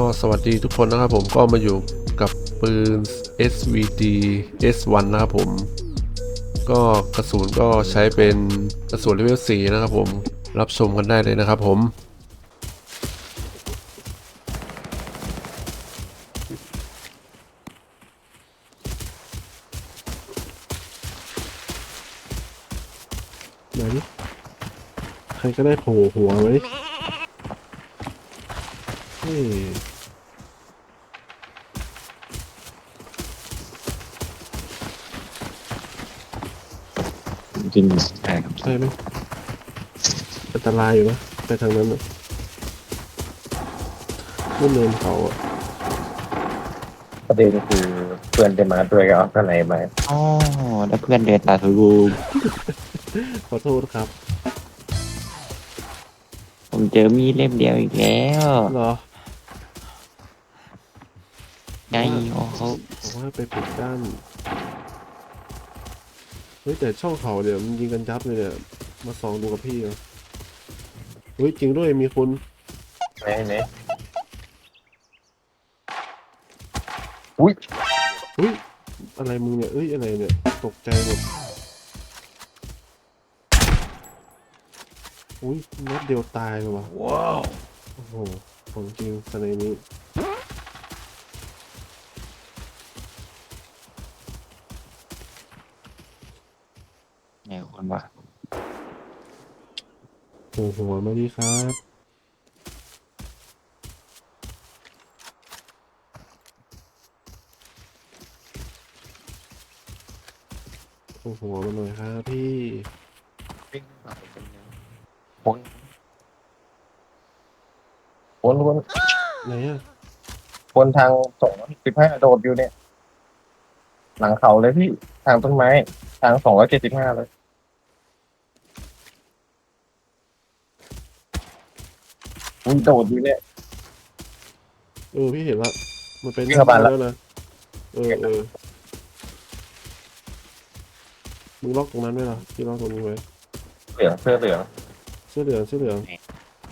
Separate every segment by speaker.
Speaker 1: ก็สวัสดีทุกคนนะครับผมก็มาอยู่กับปืน SVD S1 นะครับผม ก็กระสุนก็ใช้เป็นกระสุนเลเวล4นะครับผมรับชมกันได้เลยนะครับผมไหนใครก็ได้โผล่หัวไว้ เฮ้ย
Speaker 2: จริงๆใช่ครับ
Speaker 1: ใช่ไหมอันตรายอยู่นะไปทางนั้นอะนู่นเนินเขาอะ
Speaker 2: ประเด็นคือเพื่อนจะมาด้วยก็เอาข้างในมา
Speaker 3: อ๋อแล้วเพื่อนเดินตาทูรู
Speaker 1: ขอโทษครับ
Speaker 3: ผมเจอมีดเล่มเดียวอีกแล้ว
Speaker 1: เหรอ
Speaker 3: ไงโอ้เขา
Speaker 1: บอกว่าไปปิดด้านเฮ้ยแต่ช่องเขาเดี๋ยวมันยิงกันยับเลยเนี่ยมาส่องดูกับพี่เหรอเฮ้ยจริงด้วยมีคน
Speaker 2: ไหนไหนอุ้ย
Speaker 1: เฮ้ยอะไรมึงเนี่ยเอ้ยอะไรเนี่ยตกใจหมดอุ้ยนัดเดียวตายเลยว่ะว้าวโอ้โหของจริงสไนนี้
Speaker 3: ไงคนวะ
Speaker 1: โอ้โหมาดีครับโอ้โหมาหน่อยครับพี่
Speaker 2: วิ่งมาเป็นแนวคนคนคน
Speaker 1: ไหนอะ
Speaker 2: คนทางสองสิบห้าโดดอยู่เนี่ย หลังเขาเลยพี่ ทางต้นไม้ ทางสองร้อยเจ็ดสิบห้าเลย อุ้ยโดดอยู่เนี่ย
Speaker 1: เออพี่เห็นละมันเป็น
Speaker 2: วิ่งเข้าบ้านละ
Speaker 1: แล้วนะเออเออมึงล็อกตรงนั้นไว้เหรอพี่ล็อกตรงนี้ไว้
Speaker 2: เหลืองเสื้อเหลือง
Speaker 1: เสื้อเหลืองเสื้อเหลือง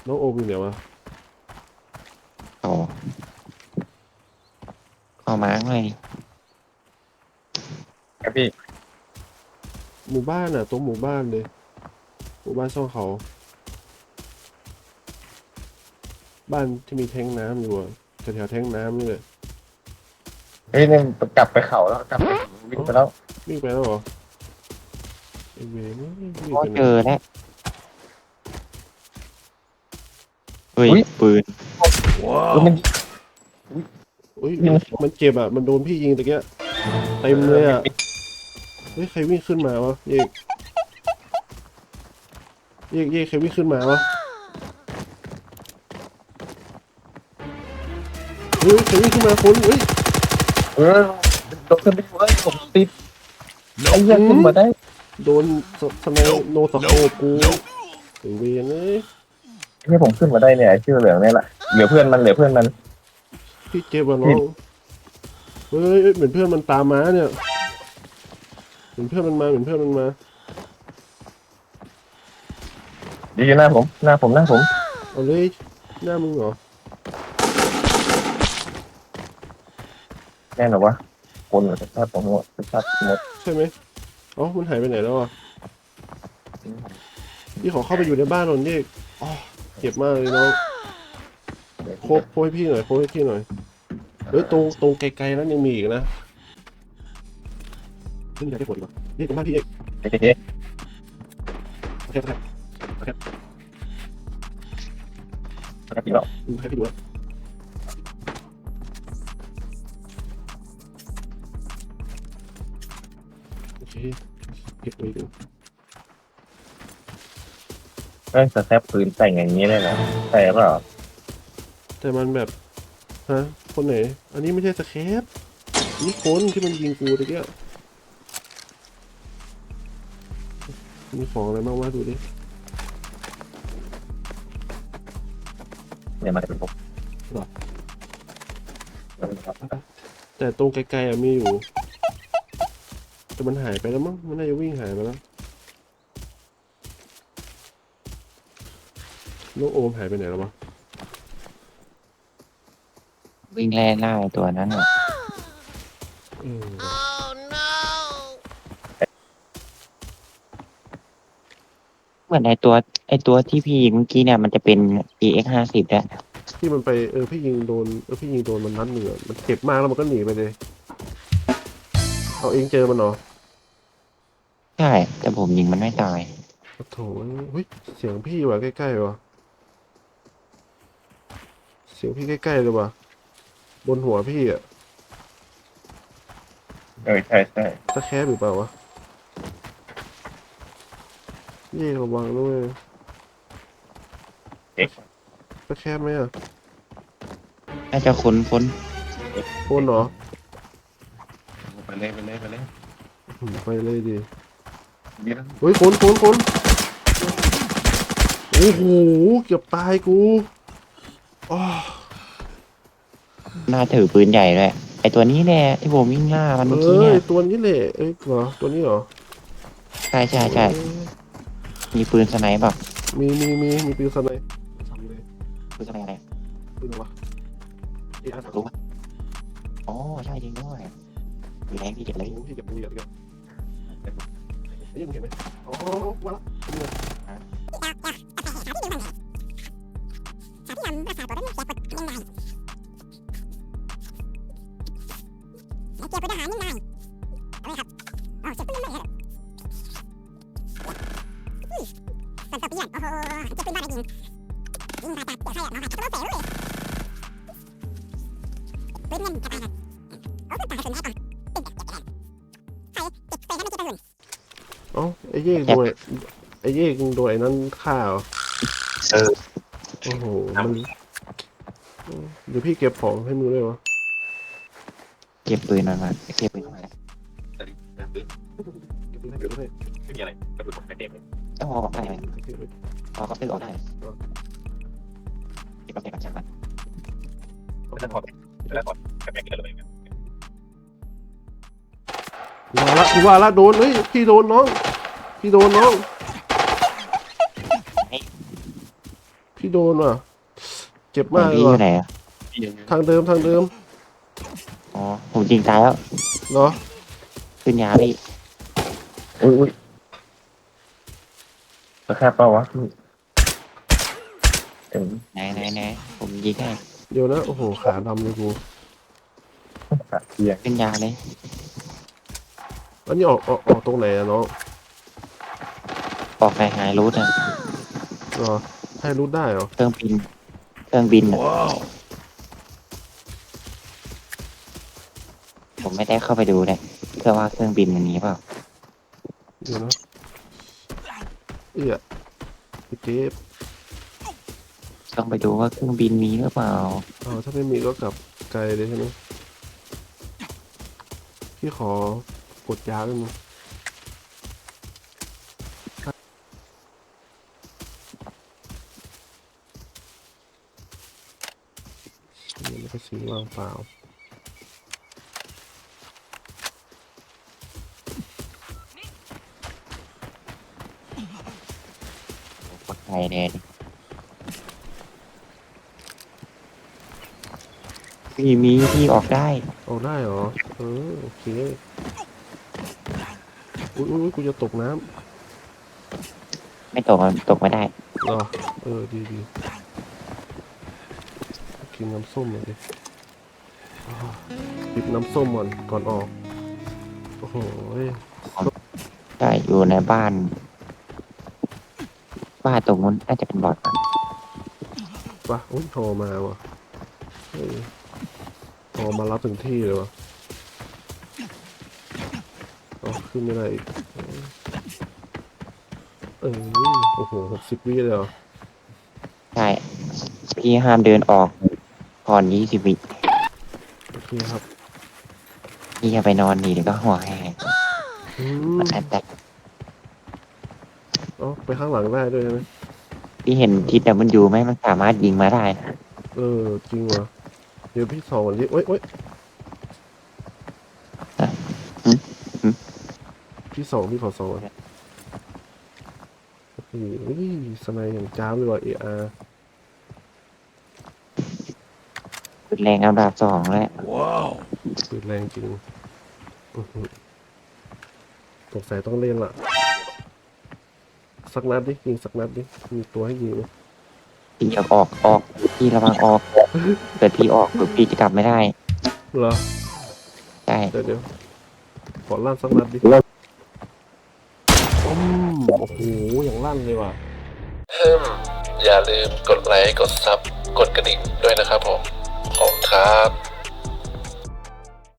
Speaker 1: น้องโอมอยู่ไหนวะ
Speaker 3: โอ้เข้ามาข้างใน
Speaker 2: ครับพี่
Speaker 1: หมู่บ้านอะตรงหมู่บ้านเลยหมู่บ้านช่องเขา บ้านที่มีแทงน้ำอยู่อะแถวๆแทงน้ำนี่แหละ
Speaker 2: เฮ้ยเนี่ยกลับไปเขาแล้วกลับไปวิ่งไปแล้ว
Speaker 1: วิ่งไปแล้วเหรอไอเวรนี่วิ่ง
Speaker 3: ก็
Speaker 1: ไปไหน
Speaker 3: เจอแล้วเฮ้ยปืน
Speaker 1: ว้า
Speaker 2: เออมัน
Speaker 1: เฮ้ยมันเจ็บอะ มันโดนพี่ยิงตะเกียเต็มเลยอะเฮ้ยใครวิ่งขึ้นมาวะเยกเยกเยกใครวิ่งขึ้นมาวะ เฮ้ยใครวิ่งขึ้นมาคนเฮ้ย
Speaker 2: เออโดนขึ้นไปเฮ้ยผมติดไอ้เหี้ยังขึ้นมาได้
Speaker 1: โดนสสไนโนสโคปกูไอ้เวรเลย
Speaker 2: ที่ผมขึ้นมาได้เนี่ยไอ้ชื่อเหลืองเนี่ยแหละเหลือเพื่อนมันเหลือเพื่อนมัน
Speaker 1: พี่เจ็บอะน้องเฮ้ยเฮ้ยเหมือนเพื่อนมันตามมาเนี่ยเหมือนเพื่อนมันมาเหมือนเพื่อนมันมา
Speaker 2: ดีอยู่หน้าผมหน้าผมหน้าผม
Speaker 1: เอาเลยหน้ามึงเหรอ
Speaker 2: แน่นอนวะคนหรือชาติผมหมดชาติหมด
Speaker 1: ใช่ไหมเอ๋อมันหายไปไหนแล้วอะพี่ขอเข้าไปอยู่ในบ้านหน่อยดิอ๋อเจ็บมากเลยน้องโคบโคบให้พี่หน่อยโคบให้พี่หน่อยเฮ้ยตรงตรงไกลๆนั้นยังมีอีกนะขึ้นอยากได้ผลก่อนนี่ตรงบ้านพี่เอก
Speaker 2: เฮ้ย
Speaker 1: โอเคโอเคโอเค
Speaker 2: ครับพี่เนาะ
Speaker 1: ดูให้พี่ดูแล้ว โอเคเก็บไว้ดู
Speaker 2: เอ้ยสแตปปืนแต่งอย่างนี้ได้เหรอใช่เปล่า
Speaker 1: แต่มันแบบฮะคนไหน อันนี้ไม่ใช่สแคปนี่คนที่มันยิงกูตะเกียมีของอะไรบ้างวะดูดิ
Speaker 2: เนี่ยมันจะเป็นผม
Speaker 1: แต่ตรงไกลๆอะมีอยู่ แต่มันหายไปแล้วมั้ง มันน่าจะวิ่งหายไปแล้วน้องโอมหายไปไหนแล้ววะ
Speaker 3: วิ่งแล่ล่าไอ้ตัวนั้นน่ะ
Speaker 1: อืม
Speaker 3: เหมือนไอตัวไอตัวที่พี่ยิงเมื่อกี้เนี่ยมันจะเป็น EX ห้าสิบแล้ว
Speaker 1: ที่มันไปเออพี่ยิงโดนเออพี่ยิงโดนมันนัดหนึ่งอะมันเจ็บมากแล้วมันก็หนีไปเลย เอาเองเจอมันเหรอ
Speaker 3: ใช่ แต่ผมยิงมันไม่ตาย
Speaker 1: โอ้โถเฮ้ยเสียงพี่ว่ะใกล้ๆว่ะเสียงพี่ใกล้ๆเลยว่ะบนหัวพี่อะ
Speaker 2: เออใช่ใช่
Speaker 1: จะแคบหรือเปล่าวะเย่ระวังด้วย
Speaker 2: เอ็ก
Speaker 1: จะแคบไหมอะ
Speaker 3: น่าจะค้นค้น
Speaker 1: โคนเหรอ
Speaker 2: ไป เลยไปเลยไปเลย
Speaker 1: อืมไปเลยดิ
Speaker 2: ดีแล้ว
Speaker 1: เฮ้ยคนคนคนโอ้โหเกือบตายกูอ๋อ
Speaker 3: น่าถือปืนใหญ่เลยไอตัวนี้แหละที่ผมวิ่งล่ามัน
Speaker 1: เอ
Speaker 3: เมื่อกี้
Speaker 1: อ
Speaker 3: เนี่ย
Speaker 1: ตัวนี้แหละเอ้ยเหรอตัวนี้เหรอ
Speaker 3: ใช่ใช่ใช่
Speaker 1: เอ้ย
Speaker 3: มีปืนสไนป์เปล่า
Speaker 1: มีมีมีมีปืนสไนป์ทำเลย
Speaker 3: ปืนสไนป์อะไร
Speaker 1: ปืนอะไรวะเอ๊ะอะไร
Speaker 3: รู้ปะอ๋อใช่จริงด้วย ปืนแรงที่เจ็บเลย
Speaker 1: โอ้ยเก็บ เก็บเก็บเฮ้ยยังเห็นไหมอ๋อมาละเอ้าไอ้เย่โดนไอ้เย่โดนไอ้นั้นฆ่าเหรอ
Speaker 2: เออ
Speaker 1: โอ้โหมันเดี๋ยวพี่เก็บของให้มือด้วยวะ
Speaker 3: เก็บปืนมันมาเก็บปืนมา
Speaker 1: เก็บปืนให้เก็บปืนให้
Speaker 2: ไม่มีอะไรกระดูกกระเด็นเลย
Speaker 3: ต้องออกได้ไหม
Speaker 1: เก็บปืน
Speaker 3: ออกก็ตึกออกได้เก็บกับเก็บกับช่างมัน
Speaker 2: แล้วถอดแล้วถอดกระแบกกันเลย
Speaker 1: กูว่าละกูว่าละโดนเฮ้ยพี่โดนน้องพี่โดนน้องพี่โดนว่ะเจ็บ
Speaker 3: ไหน
Speaker 1: มากเลย
Speaker 3: พี่อยู่
Speaker 1: ว่ะ
Speaker 3: ไหนอะ
Speaker 1: ทางเดิมทางเดิม
Speaker 3: อ๋อผมยิงตายแล้ว
Speaker 1: เนาะ
Speaker 3: ขึ้นยาพี่
Speaker 2: อุ้ยอุ้ยจะแคบเปล่าวะเอ็ม
Speaker 3: ไหนไหนไหนผมยิงให้
Speaker 1: เดี๋ยวนะโอ้โหขาดำเลยกู
Speaker 2: ขาเทียง
Speaker 3: ขึ้นยาเลย
Speaker 1: อันนี้ออกออกออกตรงไหนอะน้อง
Speaker 3: ออกไปหายรูทอะ
Speaker 1: เหรอให้รู้ได้เหรอ
Speaker 3: เครื่องบิน เครื่องบินอะผมไม่ได้เข้าไปดูเลยเพื่อว่าเครื่องบินมันมีเปล่า
Speaker 1: เดี๋ยวนะเอื้อพี่เก็บ
Speaker 3: ต้องไปดูว่าเครื่องบินมีหรือเปล่า
Speaker 1: อ๋อถ้าไม่มีก็กลับไกลเลยใช่ไหมพี่ขอ กดยาด้วยมั้งนี่มันก็สีว่างเปล่า
Speaker 3: กดไทยแดนพี่มีที่ออกได้
Speaker 1: เอาได้เหรอเออโอเค อุ้ยอุ้ยอุ๊ยกูจะตกน้
Speaker 3: ไม่ตกมันตกไม่ได้ำ
Speaker 1: เหรอเออดีดีกินน้ำส้มเลยดิอ่าหยิบน้ำส้มก่อนก่อนออกโอ้โหเฮ้ย
Speaker 3: ใช่อยู่ในบ้าน บ้านตรงนู้นน่าจะเป็นบอดมั้ง
Speaker 1: ปะอุ้ยโทรมาว่ะเฮ้ยโทรมารับถึงที่เลยวะเอา ขึ้นไม่ได้อีกเออโอ้โหหกสิบวิเลยเหรอ
Speaker 3: ใช่ พี่ห้ามเดินออกก่อนยี่สิบวิ
Speaker 1: โอเคครับ
Speaker 3: พี่จะไปนอนดีเดี๋ยวก็หัวแหก
Speaker 1: อืม
Speaker 3: มันแอนแตก
Speaker 1: เอาไปข้างหลังได้ด้วยใช่ไหม
Speaker 3: พี่เห็นทิศดับมันยูไหมมันสามารถยิงมาได้นะ
Speaker 1: เออจริงวะเดี๋ยวพี่สองวันนี้เอ้ยเอ้ย พี่สองพี่ขอสองวันโอ้โหสไนด์อย่างจ้ามเลยว่ะเออา
Speaker 3: ปืนแรงอันดับสองแล้ว
Speaker 1: ปืนแรงจริงอื้อหือสงสัยต้องเล่นละสักนัดดิยิงสักนัดดิมีตัวให้ยิงไหม
Speaker 3: พี่อยากออกออกพี่ระวังออกเกิดพี่ออกปุ๊บพี่จะกลับไม่ได้
Speaker 1: เหรอ
Speaker 3: ใช่
Speaker 1: เดี๋ยวเดี๋ยวขอลั่นสักนัดดิอืมโอ้โหอย่างลั่นเลยว่ะอย่าลืมกดไลค์กดซับกดกระดิ่งด้วยนะครับผมขอบคุณครับ